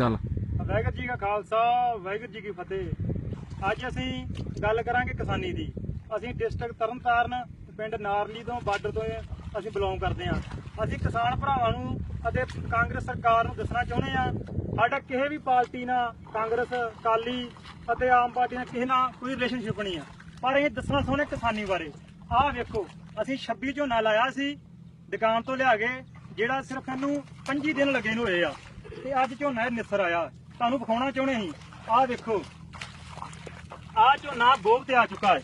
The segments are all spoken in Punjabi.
ਚੱਲ। ਵਾਹਿਗੁਰੂ ਜੀ ਕਾ ਖਾਲਸਾ, ਵਾਹਿਗੁਰੂ ਜੀ ਕੀ ਫਤਿਹ। ਅੱਜ ਅਸੀਂ ਗੱਲ ਕਰਾਂਗੇ ਕਿਸਾਨੀ ਦੀ। ਅਸੀਂ ਡਿਸਟ੍ਰਿਕਟ ਤਰਨਤਾਰਨ, ਪਿੰਡ ਨਾਰਲੀ ਤੋਂ, ਬਾਰਡਰ ਤੋਂ ਅਸੀਂ ਬਿਲੋਂਗ ਕਰਦੇ ਹਾਂ। ਅਸੀਂ ਕਿਸਾਨ ਭਰਾਵਾਂ ਨੂੰ ਅਤੇ ਕਾਂਗਰਸ ਸਰਕਾਰ ਨੂੰ ਦੱਸਣਾ ਚਾਹੁੰਦੇ ਹਾਂ, ਸਾਡਾ ਕਿਸੇ ਵੀ ਪਾਰਟੀ ਨਾਲ ਕਾਂਗਰਸ ਕਾਲੀ ਅਤੇ ਆਮ ਪਾਰਟੀ ਨਾਲ ਕਿਸੇ ਨਾਲ ਕੋਈ ਰਿਲੇਸ਼ਨਸ਼ਿਪ ਨਹੀਂ ਆ। ਪਰ ਇਹ ਦੱਸਣਾ ਸੋਹਣੇ ਕਿਸਾਨੀ ਬਾਰੇ। ਆਹ ਵੇਖੋ, ਅਸੀਂ 26 ਝੋਨਾ ਲਾਇਆ ਸੀ, ਦੁਕਾਨ ਤੋਂ ਲਿਆ ਕੇ, ਜਿਹੜਾ ਸਿਰਫ ਇਹਨੂੰ 25 ਦਿਨ ਲੱਗੇ ਨੂੰ ਹੋਏ ਆ। ਤੇ ਅੱਜ ਝੋਨਾ ਇਹ ਨਿਸਰ ਆਇਆ। ਤੁਹਾਨੂੰ ਵਿਖਾਉਣਾ ਚਾਹੁੰਦੇ ਸੀ। ਆਹ ਵੇਖੋ ਆਹ ਝੋਨਾ ਗੋਬ ਤੇ ਆ ਚੁੱਕਾ ਹੈ।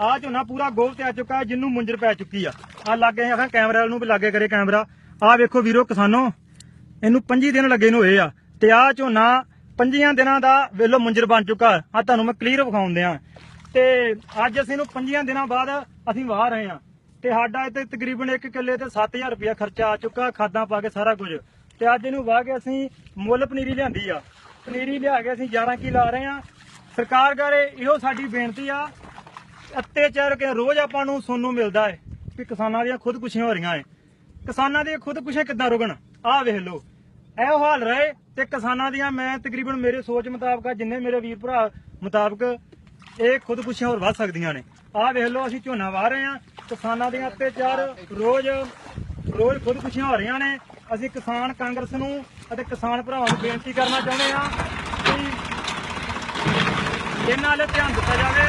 ਆਹ ਝੋਨਾ ਪੂਰਾ ਗੋਬ ਤੇ ਆ ਚੁੱਕਾ ਹੈ, ਜਿੰਨੂੰ ਮੁੰਜਰ ਪੈ ਚੁੱਕੀ ਆ। ਆ ਲੱਗੇ ਆਖਾਂ ਕੈਮਰੇ ਨੂੰ ਵੀ ਲਾਗੇ ਕਰੇ ਕੈਮਰਾ। ਆਹ ਵੇਖੋ ਵੀਰੋ ਕਿਸਾਨੋ, ਇਹਨੂੰ 25 ਦਿਨ ਲੱਗੇ ਨੂੰ ਹੋਏ ਆ। ਤੇ ਆਹ ਝੋਨਾ 5 ਦਿਨਾਂ ਦਾ ਵੇਲੋ ਮੁੰਜਰ ਬਣ ਚੁੱਕਾ। ਆ ਤੁਹਾਨੂੰ ਮੈਂ ਕਲੀਅਰ ਵਿਖਾਉਂਦੇ ਆ ਤੇ ਅੱਜ ਅਸੀਂ ਇਹਨੂੰ 5 ਦਿਨਾਂ ਬਾਅਦ ਅਸੀਂ ਵਾਹ ਰਹੇ ਆ ਤੇ ਸਾਡਾ ਇੱਥੇ ਤਕਰੀਬਨ 1 ਕਿੱਲੇ ਤੇ 7000 ਰੁਪਇਆ ਖਰਚਾ ਆ ਚੁੱਕਾ, ਖਾਦਾਂ ਪਾ ਕੇ ਸਾਰਾ ਕੁਝ। ਤੇ ਅੱਜ ਇਹਨੂੰ ਵਾਹ ਕੇ ਅਸੀਂ ਮੁੱਲ ਪਨੀਰੀ ਲਿਆਂਦੀ ਆ। ਪਨੀਰੀ ਲਿਆ ਕੇ ਅਸੀਂ 11 ਕੀ ਲਾ ਰਹੇ ਆ। ਸਰਕਾਰ ਕਰੇ, ਇਹੋ ਸਾਡੀ ਬੇਨਤੀ ਆ। ਅਤਿਆਚਾਰ ਕੇ ਰੋਜ਼ ਆਪਾਂ ਨੂੰ ਸੁਣਨ ਨੂੰ ਮਿਲਦਾ ਹੈ ਕਿ ਕਿਸਾਨਾਂ ਦੀਆਂ ਖੁਦਕੁਸ਼ੀਆਂ ਹੋ ਰਹੀਆਂ ਹੈ ਕਿਸਾਨਾਂ ਦੀਆਂ ਖੁਦਕੁਸ਼ੀਆਂ ਕਿੱਦਾਂ ਰੁਕਣ? ਆਹ ਵੇਖ ਲਓ। ਇਹੋ ਹਾਲ ਰਹੇ ਤੇ ਕਿਸਾਨਾਂ ਦੀਆਂ ਮੈਂ ਤਕਰੀਬਨ ਮੇਰੇ ਸੋਚ ਮੁਤਾਬਕ ਜਿੰਨੇ ਮੇਰੇ ਵੀਰ ਭਰਾ ਮੁਤਾਬਕ ਇਹ ਖੁਦਕੁਸ਼ੀਆਂ ਹੋਰ ਵੱਧ ਸਕਦੀਆਂ ਨੇ। ਆਹ ਵੇਖ ਲਓ, ਅਸੀਂ ਝੋਨਾ ਵਾਹ ਰਹੇ ਆ। ਕਿਸਾਨਾਂ ਦੀਆਂ ਅਤਿਆਚਾਰ ਰੋਜ਼ ਰੋਜ਼ ਖੁਦਕੁਸ਼ੀਆਂ ਹੋ ਰਹੀਆਂ ਨੇ। ਅਸੀਂ ਕਿਸਾਨ ਕਾਂਗਰਸ ਨੂੰ ਅਤੇ ਕਿਸਾਨ ਭਰਾਵਾਂ ਨੂੰ ਬੇਨਤੀ ਕਰਨਾ ਚਾਹੁੰਦੇ ਹਾਂ ਕਿ ਇਹਨਾਂ ਵੱਲ ਧਿਆਨ ਦਿੱਤਾ ਜਾਵੇ